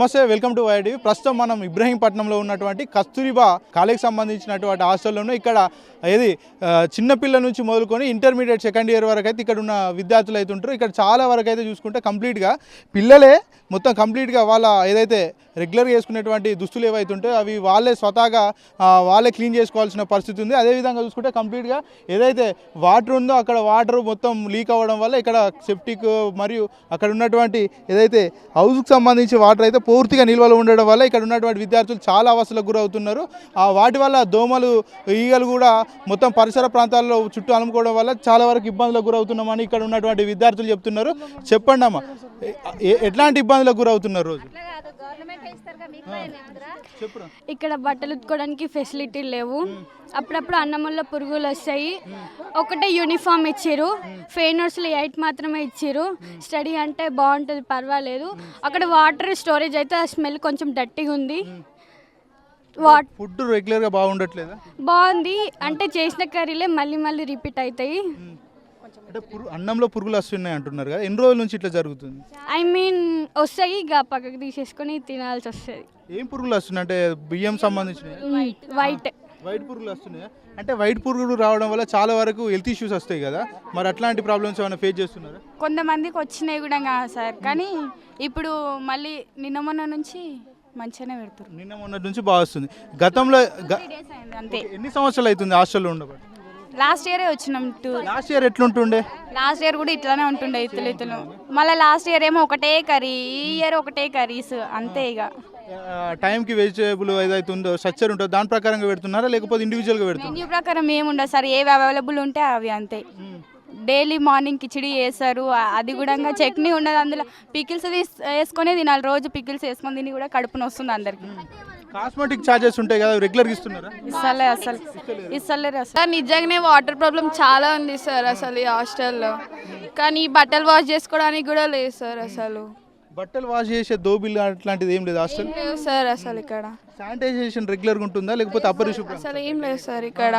నమస్తే welcome to YD ప్రస్తుతం మనం ఇబ్రహీంపట్నంలో ఉన్నటువంటి కస్తూరిబా కాలేజ్కి సంబంధించినటువంటి హాస్టల్లోనూ ఇక్కడ ఏది చిన్నపిల్లల చిన్నపిల్ల నుంచి మొదలుకొని ఇంటర్మీడియట్ సెకండ్ ఇయర్ వరకు అయితే ఇక్కడ ఉన్న విద్యార్థులు అయితే ఉంటారు. ఇక్కడ చాలా వరకు అయితే చూసుకుంటే కంప్లీట్గా పిల్లలే మొత్తం కంప్లీట్గా వాళ్ళ ఏదైతే రెగ్యులర్గా వేసుకునేటువంటి దుస్తులు ఏవైతే ఉంటాయో అవి వాళ్ళే స్వతహాగా వాళ్ళే క్లీన్ చేసుకోవాల్సిన పరిస్థితి ఉంది. అదేవిధంగా చూసుకుంటే కంప్లీట్గా ఏదైతే వాటర్ ఉందో అక్కడ వాటర్ మొత్తం లీక్ అవ్వడం వల్ల ఇక్కడ సెప్టిక్ మరియు అక్కడ ఉన్నటువంటి ఏదైతే హౌస్కి సంబంధించి వాటర్ అయితే పూర్తిగా నిల్వలు ఉండడం వల్ల ఇక్కడ ఉన్నటువంటి విద్యార్థులు చాలా అవస్థలకు గురవుతున్నారు. ఆ వాటి వల్ల దోమలు ఈగలు కూడా మొత్తం పరిసర ప్రాంతాల్లో చుట్టూ అలుముకోవడం వల్ల చాలా వరకు ఇబ్బందులకు గురవుతున్నామని ఇక్కడ ఉన్నటువంటి విద్యార్థులు చెప్తున్నారు. చెప్పండి అమ్మా ఎట్లాంటి ఇబ్బందులకు గురవుతున్నారు రోజు? ఇక్కడ బట్టలు ఉతుకోవడానికి ఫెసిలిటీ లేవు. అప్పుడప్పుడు అన్నముల్లో పురుగులు వస్తాయి. ఒకటే యూనిఫామ్ ఇచ్చారు ఫెయినర్స్లో ఎయిట్ మాత్రమే ఇచ్చారు స్టడీ అంటే బాగుంటుంది పర్వాలేదు. అక్కడ వాటర్ స్టోరేజ్ అయితే ఆ స్మెల్ కొంచెం డట్టిగా ఉంది. వాట్ ఫుడ్ రెగ్యులర్గా బాగుండట్లేదా? బాగుంది. అంటే చేసిన కర్రీలే మళ్ళీ మళ్ళీ రిపీట్ అవుతాయి. అంటే పురుగు అన్నంలో పురుగులు వస్తున్నాయి అంటున్నారు కదా. ఎన్ని రోజుల నుంచి ఇట్లా జరుగుతుంది? ఐ మీన్ వస్తాయి ఇక పక్కకు తీసేసుకొని తినాల్సి వస్తుంది. ఏం పురుగులు వస్తున్నాయి? అంటే బియ్యం సంబంధించిన వైట్. వైట్ పురుగులు వస్తున్నాయా? అంటే వైట్ పురుగులు రావడం వల్ల చాలా వరకు హెల్త్ ఇష్యూస్ వస్తాయి కదా. మరి అట్లాంటి ప్రాబ్లమ్స్ ఏమైనా ఫేస్ చేస్తున్నారా? కొంతమందికి వచ్చినాయి కూడా కాదు సార్. కానీ ఇప్పుడు మళ్ళీ నిన్న మొన్న నుంచి మంచిగానే పెడుతున్నారు. నిన్న మొన్నటి నుంచి బాగా వస్తుంది. గతంలో గ- డేస్ అయింది అంతే. ఎన్ని సంవత్సరాలు అవుతుంది హాస్టల్లో ఉండబట్టి? లాస్ట్ ఇయరే వచ్చినాం టూ లాస్ట్ ఇయర్ ఎట్లుంటుండే? లాస్ట్ ఇయర్ కూడా ఇట్లానే ఉంటుండే ఇత్తులు ఇత్తులు మళ్ళీ లాస్ట్ ఇయర్ ఏమో ఒకటే కర్రీ ఈ ఇయర్ ఒకటే కర్రీస్ అంతే ఇక ఆ, టైంకి వెజిటేబుల్ ఏదైతే ఉందో స్ట్రక్చర్ ఉంటుందో దాని ప్రకారంగా పెడుతున్నారా? లేకపోతే ఇండివిజువల్గా పెడుతున్నారు? మెన్యూ ప్రకారం ఏముండదు సార్ ఏవి అవైలబుల్ ఉంటే అవి అంతే. డైలీ మార్నింగ్ కిచిడి వేస్తారు అది కూడా చట్నీ ఉండదు అందులో. పికిల్స్ వేసుకొని తినాలి రోజు పికిల్స్ వేసుకొని తిని కూడా కడుపున వస్తుంది అందరికి కాస్మెటిక్ ఛార్జెస్ ఉంటాయి కదా రెగ్యులర్గా ఇస్తున్నారా? ఇస్తలే అసలు. ఇస్తలేరు? అసలు. నిజంగానే వాటర్ ప్రాబ్లం చాలా ఉంది సార్ అసలు ఈ హాస్టల్లో. కానీ బట్టలు వాష్ చేసుకోవడానికి కూడా లేదు సార్ అసలు. బట్టలు వాష్ చేసే దోబిల్ అట్లాంటిది ఏం లేదు హాస్టల్? లేవు సార్ అసలు ఇక్కడ. శానిటైజేషన్ రెగ్యులర్గా ఉంటుందా లేకపోతే అపరిశుభ్రం అసలు ఏం లేదు సార్ ఇక్కడ.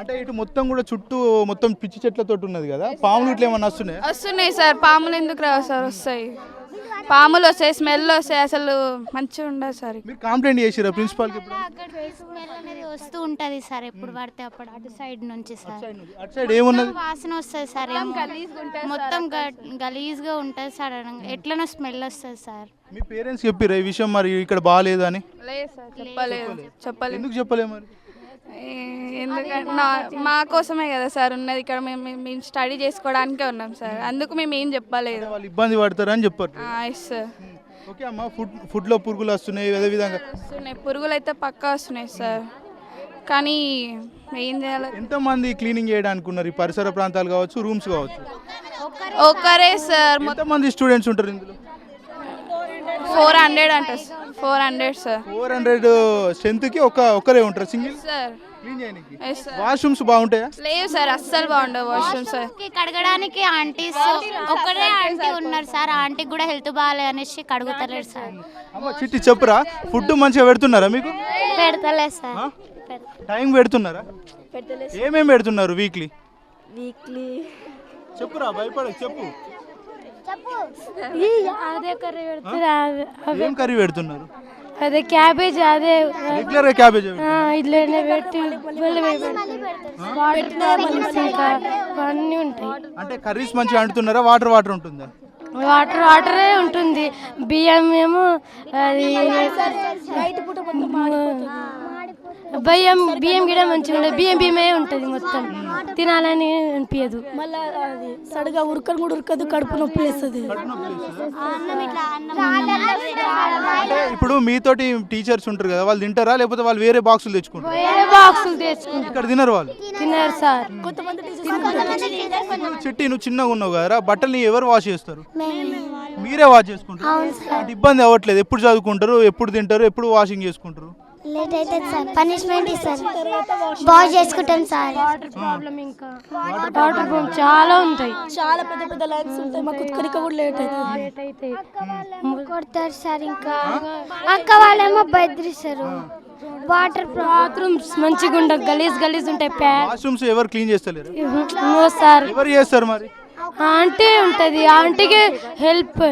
అంటే ఇటు మొత్తం కూడా చుట్టూ మొత్తం పిచ్చి చెట్లతో ఉన్నది కదా పాములు ఇట్లా ఏమన్నా వస్తున్నాయా? వస్తున్నాయి సార్ పాములు ఎందుకు రావు సార్ వస్తాయి? పాములు వస్తాయి స్మెల్ వస్తాయి అసలు మంచిగా ఉండదు సార్. మీరు కంప్లైంట్ చేసిరా స్మెల్ అనేది వస్తూ ఉంటది సార్ ఎప్పుడు పడితే అప్పుడు అటు సైడ్ నుంచి సార్. అటు సైడ్ ఏమున్నది? వాసన వస్తుంది సార్. మొత్తం గలీజ్గా ఉంటది సార్ ఎట్లనో స్మెల్ వస్తుంది సార్. మీ పేరెంట్స్ చెప్పిరా ఈ విషయం మరి ఇక్కడ బాగాలేదు అని లేదు సార్ చెప్పలేదు. చెప్పలేదు. ఎందుకు చెప్పలే మరి? ఎందుకంటే మా కోసమే కదా సార్ ఉన్నది. ఇక్కడ మేము మేము- స్టడీ చేసుకోవడానికే ఉన్నాం సార్. అందుకు మేము ఏం చెప్పలేదు. వాళ్ళు ఇబ్బంది పడతారని చెప్పారు ఎస్ సార్ ఓకే అమ్మా ఫుడ్ ఫుడ్లో పురుగులు వస్తున్నాయి అదే విధంగా. వస్తున్నాయి. పురుగులు అయితే పక్కా వస్తున్నాయి సార్. కానీ ఏం చేయాలి? ఎంతమంది క్లీనింగ్ చేయడానికి ఉన్నారు? ఈ పరిసర ప్రాంతాలు కావచ్చు రూమ్స్ కావచ్చు. ఒక్కరే సార్. ఎంతమంది స్టూడెంట్స్ ఉంటారు ఇందులో? ఫోర్ హండ్రెడ్ అంట four hundred sir four hundred స్ట్రెంత్కి ఒక ఒక్కరే ఉంటారు సింగిల్ సార్ వాష్రూమ్స్ బాగుంటాయా? లేవు సార్ అస్సలు బాగుండవు వాష్రూమ్ సార్కి కడగడానికి ఆంటీస్ ఒక్కరే ఆంటీ ఉన్నారు సార్ ఆంటీకి కూడా హెల్త్ బాగాలేదు అనేసి కడుగుతలేరు సార్ అమ్మ చిట్టి చెప్పురా. ఫుడ్ మంచిగా పెడుతున్నారా మీకు? పెడతలేదు సార్ టైం పెడుతున్నారా? ఏమేమి పెడుతున్నారు వీక్లీ వీక్లీ చెప్పురా భయపడ చెప్పు. అదే కర్రీ పెడుతుంది ఏం కర్రీ పెడుతున్నారు? అదే క్యాబేజ్ అదే రెగ్యులర్ క్యాబేజ్ ఇట్లనే పెట్టి అన్నీ ఉంటాయి. అంటే కర్రీస్ మంచిగా అంటున్నారా? వాటర్ వాటర్ ఉంటుందా? వాటర్ వాటరే ఉంటుంది. బియ్యం ఏమో అది బియ్యం బియ్యం గిడ మంచిగా ఉండదు బియ్యం బియ్యమే ఉంటుంది మొత్తం. తినాలని అనిపించదు మళ్ళా అది సడగా ఉరకను కూడా ఉరకదు కడుపు నొప్పి వేస్తుంది. ఇప్పుడు మీతోటి టీచర్స్ ఉంటారు కదా వాళ్ళు తింటారా? లేకపోతే వాళ్ళు వేరే బాక్సులు తెచ్చుకుంటారు? వేరే బాక్సులు తెచ్చుకుంటారు. ఇక్కడ తినరు వాళ్ళు? తిన్నారు సార్. చిట్టి నువ్వు చిన్నగా ఉన్నావు కదా బట్టల్ని ఎవరు వాష్ చేస్తారు? మీరే వాష్ చేసుకుంటారు? ఇబ్బంది అవ్వట్లేదు. ఎప్పుడు చదువుకుంటారు? ఎప్పుడు తింటారు? ఎప్పుడు వాషింగ్ చేసుకుంటారు? లేట్ అవుతుంది సార్. పనిష్మెంట్ ఇస్తారు బాగా చేసుకుంటాం సార్. వాటర్ ప్రాబ్లం ఇంకా. వాటర్ ప్రాబ్లం చాలా ఉంటాయి. చాలా పెద్ద పెద్ద లైన్స్ ఉంటాయి. మాకు ఉత్కరిక కూడా లేట్ అవుతుంది. లేట్ అయితే. కొడతారు సార్ ఇంకా. అక్క వాళ్ళేమో బెదిరిస్తారు. వాటర్ బాత్రూమ్స్ మంచిగా ఉండవు. గలీజ్ గలీజ్ ఉంటాయి. వాష్రూమ్స్ ఎవరు క్లీన్ చేస్తలేరు? No sir. ఎవరు చేస్తారు మరి? ఆంటీ ఉంటది. ఆంటీకి హెల్ప్.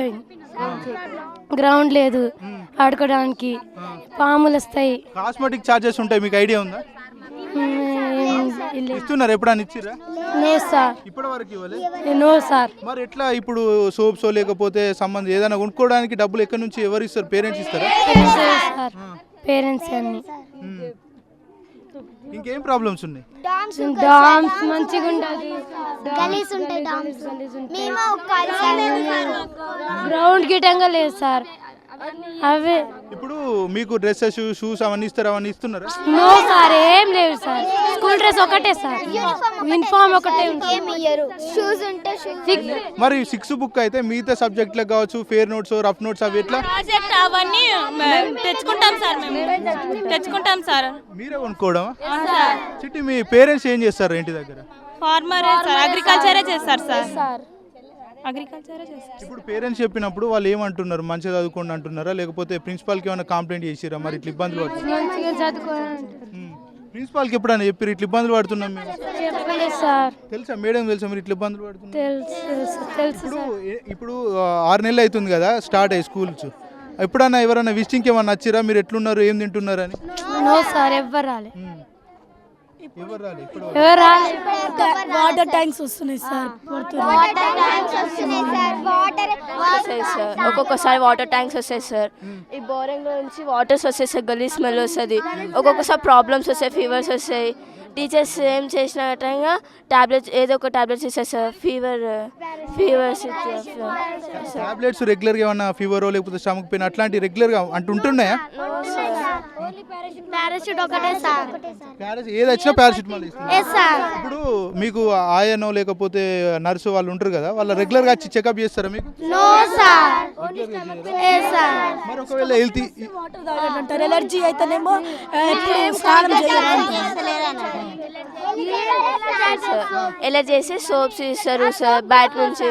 గ్రౌండ్ లేదు. ఆడుకోవడానికి పాములు వస్తాయి. కాస్మెటిక్ ఛార్జెస్ ఉంటాయి మీకు ఐడియా ఉందా? ఇస్తున్నారు ఎప్పుడన్నా ఇచ్చిర్రా? No sir. ఇప్పటి వరకు ఇవ్వలే నో సార్. మరి ఎట్లా ఇప్పుడు సోప్స్ లేకపోతే సంబంధం ఏదైనా కొనుక్కోవడానికి డబ్బులు ఎక్కడి నుంచి ఎవరు ఇస్తారు? పేరెంట్స్ ఇస్తారా? సార్. పేరెంట్స్ అన్ని. ఇంకేం ప్రాబ్లమ్స్ ఉన్నాయి? డామ్స్ మంచిగా ఉంటుంది గలీస్ ఉంటాయి డామ్స్ మేము గ్రౌండ్ గిటంగా లేదు సార్. అవే. ఇప్పుడు మీకు డ్రెస్సెస్ షూస్ అవన్నీ ఇస్తారు? అవన్నీ ఇస్తున్నారా? నో సార్ ఏం లేవు సార్. స్కూల్ డ్రెస్ ఒకటే సార్. యూనిఫామ్ ఒకటే షూస్ ఉంటే షూస్. మరి సిక్స్ బుక్ అయితే మిగతా సబ్జెక్టులకు కావచ్చు ఫేర్ నోట్స్ రఫ్ నోట్స్ అవి ఎట్లా? ప్రాజెక్ట్ అవన్నీ తెచ్చుకుంటాం సార్ మేము. తెచ్చుకుంటాం సార్. మీరే కొనుక్కోవడమా? చిట్టి మీ పేరెంట్స్ ఏం చేస్తారు ఇంటి దగ్గర? ఫార్మర్ సార్ అగ్రికల్చరే చేస్తారు సార్. అగ్రికల్చరే ఇప్పుడు పేరెంట్స్ చెప్పినప్పుడు వాళ్ళు ఏమంటున్నారు? మంచిగా చదువుకోండి అంటున్నారా? లేకపోతే ప్రిన్సిపాల్కి ఏమైనా కంప్లైంట్ చేసిరా మరి ఇట్లా ఇబ్బందులు పడుతున్నారు. ప్రిన్సిపాల్కి ఎప్పుడైనా చెప్పారు ఇట్లా ఇబ్బందులు పడుతున్నాం మేము. తెలుసా? మేడం తెలుసా మీరు ఇట్లా ఇబ్బందులు పడుతున్నారు? ఇప్పుడు ఇప్పుడు ఆరు నెలలు అవుతుంది కదా స్టార్ట్ అయ్యి స్కూల్స్. ఎప్పుడన్నా ఎవరైనా విజిటింగ్కి ఏమన్నా వచ్చిరా మీరు ఎట్లున్నారు? ఏం తింటున్నారు అని? సార్ ఎవ్వరు రాలే. ఎవరు రాలే? ఇప్పుడు ఎవరు రాలే? వాటర్ ట్యాంక్స్ వస్తున్నాయి సార్ వాటర్ ట్యాంక్స్ వస్తున్నాయి సార్ వాటర్ వస్తాయి సార్. ఒక్కొక్కసారి వాటర్ ట్యాంక్స్ వస్తాయి సార్. ఈ బోరింగ్ నుంచి వాటర్స్ వస్తాయి సార్ గల్లీ స్మెల్ వస్తుంది. ఒక్కొక్కసారి ప్రాబ్లమ్స్ వస్తాయి ఫీవర్స్ వస్తాయి. టీచర్స్ ఏం చేసిన టైంగా టాబ్లెట్స్ ఏదో ఒక టాబ్లెట్స్ ఇస్తారు సార్. ఫీవర్ ఫీవర్స్ టాబ్లెట్స్ రెగ్యులర్గా ఏమన్నా ఫీవర్ లేకపోతే స్టమక్ పెయిన్ అట్లాంటి రెగ్యులర్గా అంటూ ఉంటున్నాయా పారాషూట్ ఒకటే సార్. ప్యారెస్ ఏది వచ్చినా పారాసిటమాల్ ఇస్తున్నారు ఎస్ సార్ ఇప్పుడు మీకు ఆయనో లేకపోతే నర్సు వాళ్ళు ఉంటారు కదా వాళ్ళు రెగ్యులర్గా వచ్చి చెకప్ చేస్తారా మీకు? నో సార్ ఎస్ సార్ మరి ఒకవేళ హెల్త్ అంటారు ఎలర్జీ అయితేనేమో ఎప్పుడు స్నానం ఎలా చేసి సోప్స్ ఇస్తారు సార్ బయట నుంచి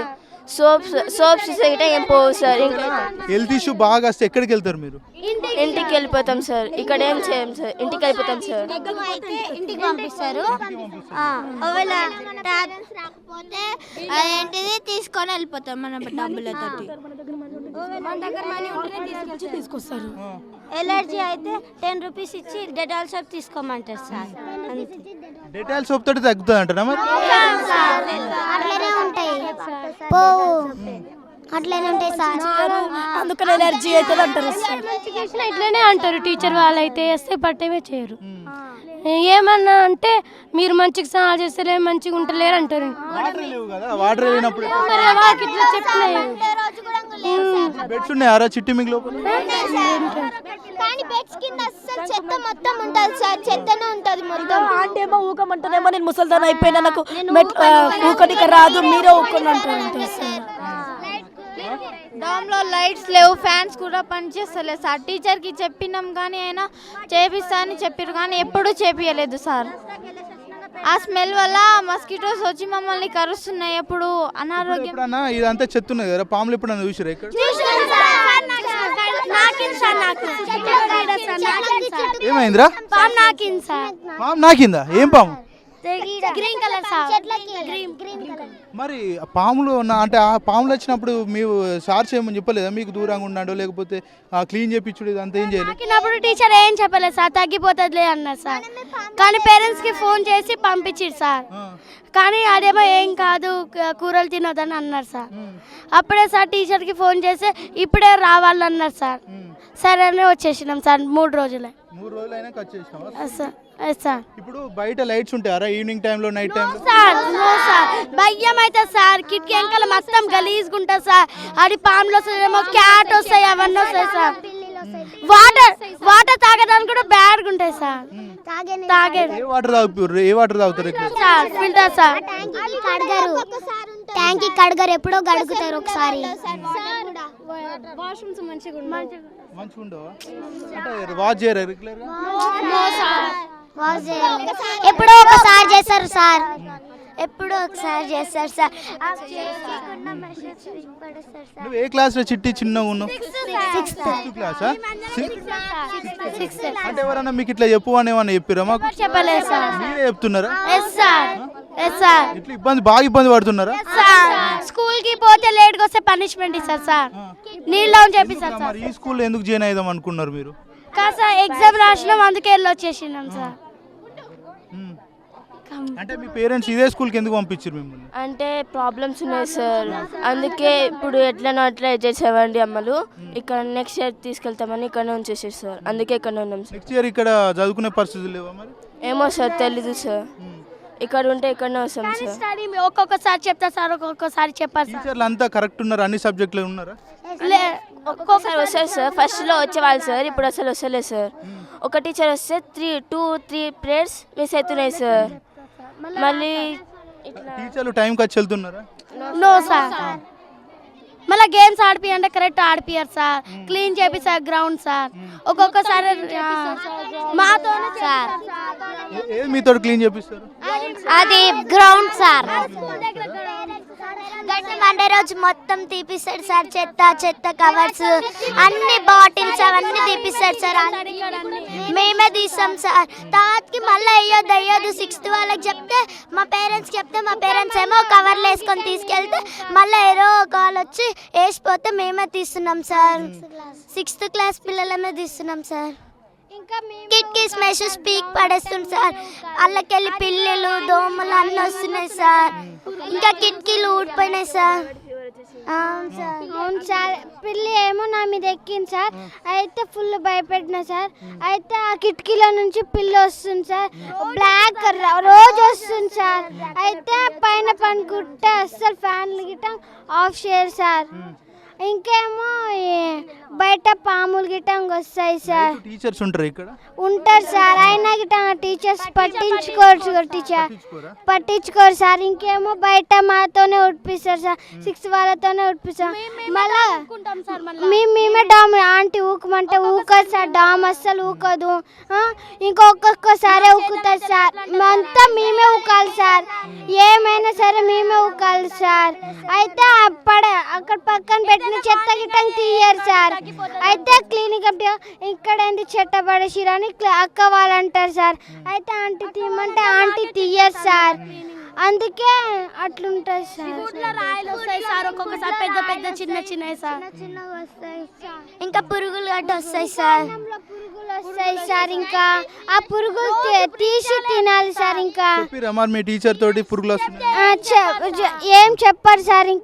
సోప్స్ సోప్స్ ఇస్తే ఏం పోవు సార్ ఇంకా హెల్త్ ఇష్యూ బాగా వస్తే ఎక్కడికి వెళ్తారు మీరు? ఇంటికి వెళ్ళిపోతాం సార్ ఇక్కడ ఏం చేయం సార్ ఇంటికి వెళ్ళిపోతాం సార్. అయితే ఇంటికి పంపిస్తారు. ఆ, ఒకవేళ రాకపోతే అదేంటిది తీసుకొని వెళ్ళిపోతాం మన డబ్బులతోటి. మన దగ్గర మనీ తీసుకొస్తారు. ఎలర్జీ అయితే టెన్ రూపీస్ ఇచ్చి డెటాల్ సోప్ తీసుకోమంటారు సార్. డెటాల్ సోప్ తోటి తగ్గుతుంది అంటారా మరి? అట్లనే ఉంటాయి. పోవు. అట్లనే ఉంటాయి సార్. అందుకని ఎలర్జీ అవుతుంది అంటారు ఇట్లనే అంటారు టీచర్ వాళ్ళు అయితే వేస్తే పట్టేవే చేయరు ఏమన్నా అంటే మీరు మంచిగా స్నానాలు చేస్తలే మంచిగా ఉంటలేరు అంటారు. వాటర్ లేవు కదా. వాటర్ లేనప్పుడు మరి వాళ్ళకి ఇట్లా చెప్పినాయి బెడ్స్ ఉన్నాయారా చిట్టి మీకు లోపల? కానీ బెడ్స్ కింద అస్సలు చెత్త మొత్తం ఉంటుంది సార్. చెత్తనే ఉంటుంది మొత్తం. అంటే ఏమో నేను ముసల్దాన్ అయిపోయినా నాకు రాదు మీరే ఊకొని అంటారు సార్. డామ్లో లైట్స్ లేవు ఫ్యాన్స్ కూడా పనిచేస్తలేదు సార్. టీచర్కి చెప్పినాం కానీ అయినా చేపిస్తా అని చెప్పారు కానీ ఎప్పుడూ చేపియలేదు సార్. ఆ స్మెల్ వల్ల మస్కిటోస్ వచ్చి మమ్మల్ని కరుస్తున్నాయి ఎప్పుడు అనారోగ్యం. ఎప్పుడన్నా ఇదంతా చెత్త ఉన్నది కదా పాములు ఎప్పుడన్నా చూసిరా ఇక్కడ? నాకింది సార్ నాకు. ఏమైందిరా? పాము నాకింది సార్. పాము నాకిందా? ఏం పాము? Green colour sir green green colour మరి పాములు ఉన్న- అంటే ఆ పాములు వచ్చినప్పుడు మీరు సార్ చేయమని చెప్పలేదా? మీకు దూరంగా ఉన్నాడో లేకపోతే క్లీన్ చేపించుడు ఇదంతా ఏం చేయలేదు నాకినప్పుడు టీచర్ ఏం చెప్పలేదు సార్ తగ్గిపోతుందిలే అన్నారు సార్. కానీ పేరెంట్స్కి ఫోన్ చేసి పంపించారు సార్. కానీ అదేమో ఏం కాదు కూరలు తినొద్దని అన్నారు సార్. అప్పుడే సార్ టీచర్కి ఫోన్ చేసి ఇప్పుడే రావాలన్నారు సార్. సరే అని వచ్చేసినాం సార్ మూడు రోజులే. మూడు రోజులు అయినా కట్ చేసినావా సార్ ఇప్పుడు బయట లైట్స్ ఉంటాయారా ఈవినింగ్ టైంలో నైట్ టైంలో సార్ నో సార్ భయం అయితే సార్ కిటికీ వెనకాల మొత్తం గలీజ్గా ఉంటుంది సార్ అది పాములు వస్తాయేమో క్యాట్ వస్తాయి అవన్నీ వస్తాయి సార్ వాటర్ వాటర్ తాగడానికి కూడా బ్యాడ్గా ఉంటాయి సార్ తాగే ఏ వాటర్ తాగుతారు ఏ వాటర్ తాగుతారు ఇక్కడ? సార్ ఫిల్టర్ సార్ కడగరు. ట్యాంక్ కడగరు ఎప్పుడో గడుగుతారు ఒకసారి. వాష్రూమ్స్ మంచిగా మంచిగా ఉండవా అంటే వాచ్ చేయరా? రెగ్యులర్గా ఎప్పుడో ఒకసారి చేస్తారు సార్. ఎప్పుడో ఒకసారి చేస్తారు సార్. నువ్వు ఏ క్లాస్లో చిట్టి చిన్నగా ఉన్నావు? సిక్స్త్ సిక్స్త్ క్లాసా అంటే ఎవరన్నా మీకు ఇట్లా చెప్పు అని ఏమన్నా చెప్పిరా మాకు? చెప్పలేదు సార్. మీరే చెప్తున్నారా? సార్ ఇట్లా ఇబ్బంది బాగా ఇబ్బంది పడుతున్నారా? సార్ స్కూల్కి పోతే లేట్గా వస్తే పనిష్మెంట్ ఇస్తారు సార్ నీళ్ళు చేపిస్తారు సార్ మరి ఈ స్కూల్లో ఎందుకు జాయిన్ అయిదాం అనుకున్నారు మీరు? కాదు సార్ ఎగ్జామ్ రాసినాం అందుకే వెళ్ళి వచ్చేసినాం సార్ అంటే మీ పేరెంట్స్ ఇదే స్కూల్కి ఎందుకు పంపించారు మిమ్మల్ని? అంటే ప్రాబ్లమ్స్ ఉన్నాయి సార్ అందుకే ఇప్పుడు ఎట్లనో అట్లా చేసేవండి అమ్మలు. ఇక్కడ నెక్స్ట్ ఇయర్ తీసుకెళ్తామని ఇక్కడనే ఉంచేసారు సార్ అందుకే ఇక్కడ ఉన్నాం సార్ నెక్స్ట్ ఇయర్ ఇక్కడ చదువుకునే పరిస్థితులు లేవా మరి? ఏమో సార్ తెలీదు సార్ ఇక్కడ ఉంటే ఇక్కడనే వస్తాం సార్. స్టడీ ఒక్కొక్కసారి చెప్తా సార్ ఒక్కొక్కసారి చెప్పారు సార్. టీచర్లు అంతా కరెక్ట్ ఉన్నారు? అన్ని సబ్జెక్టులు ఉన్నారా? లే ఒక్కొక్కసారి వస్తారు సార్. ఫస్ట్లో వచ్చేవాళ్ళు సార్ ఇప్పుడు అసలు వస్తలేదు సార్. ఒక టీచర్ వస్తే three two three prayers miss అవుతున్నాయి సార్. మళ్ళీ ఇట్లా టీచర్లు టైంకి వచ్చి వెళ్తున్నారా? నో సార్ మళ్ళీ గేమ్స్ ఆడిపియంటే కరెక్ట్ ఆడిపియరు సార్. క్లీన్ చేపిస్తారు గ్రౌండ్ సార్. ఒక్కొక్కసారి ఆ, మాతోనే సార్. మీతో క్లీన్ చేపిస్తారు? అది గ్రౌండ్ సార్. గట్టి మండే రోజు మొత్తం తీపిస్తాడు సార్. చెత్త చెత్త కవర్స్ అన్ని బాటిల్స్ అవన్నీ తీపిస్తాడు సార్. మేమే తీస్తాం సార్. తర్వాతకి మళ్ళీ అయ్యొద్దు అయ్యొద్దు. సిక్స్త్ వాళ్ళకి చెప్తే మా పేరెంట్స్ చెప్తే మా పేరెంట్స్ ఏమో కవర్లు వేసుకొని తీసుకెళ్తే మళ్ళీ ఏదో ఒక వాళ్ళు వచ్చి వేసిపోతే మేమే తీస్తున్నాం సార్. సిక్స్త్ క్లాస్ పిల్లలమే తీస్తున్నాం సార్. ఇంకా కిటికీస్ మెషెస్ పీక్ పడేస్తుంది సార్. అల్లకెళ్ళి పిల్లలు దోమలు అన్నీ వస్తున్నాయి సార్. ఇంకా కిటికీలు ఊడిపోయినాయి సార్. అవును సార్. అవును సార్. పిల్లి ఏమో నా మీద ఎక్కింది సార్. అయితే ఫుల్ భయపెట్టిన సార్. అయితే ఆ కిటికీలో నుంచి పిల్లి వస్తుంది సార్. బ్లాక్ రోజు వస్తుంది సార్. అయితే పైన పనుకుంటే అస్సలు ఫ్యాన్లు గిట్ట ఆఫ్ చేయరు సార్. ఇంకేమో బయట పాములు గిట్ట వస్తాయి సార్. టీచర్స్ ఉంటారు ఇక్కడ? ఉంటారు సార్ అయినా గిట్ట టీచర్స్ పట్టించుకోరు టీచర్. పట్టించుకోరా? సార్ ఇంకేమో బయట మాతోనే ఉడిపిస్తారు సార్ సిక్స్ వాళ్ళతోనే ఉడిపిస్తాం మళ్ళా మేము మేమే డామ్ ఆంటీ ఊకమంటే ఊకదు సార్ డామ్ అస్సలు ఊకదు. ఇంకొక్కొక్కసారి ఊకుతుంది సార్. అంతా మేమే ఊకాలి సార్. ఏమైనా సరే మేమే ఊకాలి సార్. అయితే అక్కడ అక్కడ పక్కన పెట్టిన చెత్త గిట్ట తీయరు సార్. అయితే క్లినిక్ ఇక్కడ ఏంది చెత్త పడేసిరని అక్క వాళ్ళు అంటారు సార్. అయితే ఆంటీ తీయమంటే ఆంటీ తీయరు సార్. అందుకే అట్లుంటుంది సార్. రాయలు వస్తాయి సార్. ఒక్కొక్కసారి పెద్ద పెద్ద చిన్న చిన్నవి సార్. ఇంకా పురుగులు గడ్డ వస్తాయి సార్. పురుగులు వస్తాయి సార్ ఇంకా. ఆ పురుగులు తీసి తినాలి సార్ ఇంకా. మీ టీచర్ తోటి పురుగులు ఏం చెప్పారు సార్ ఇంకా.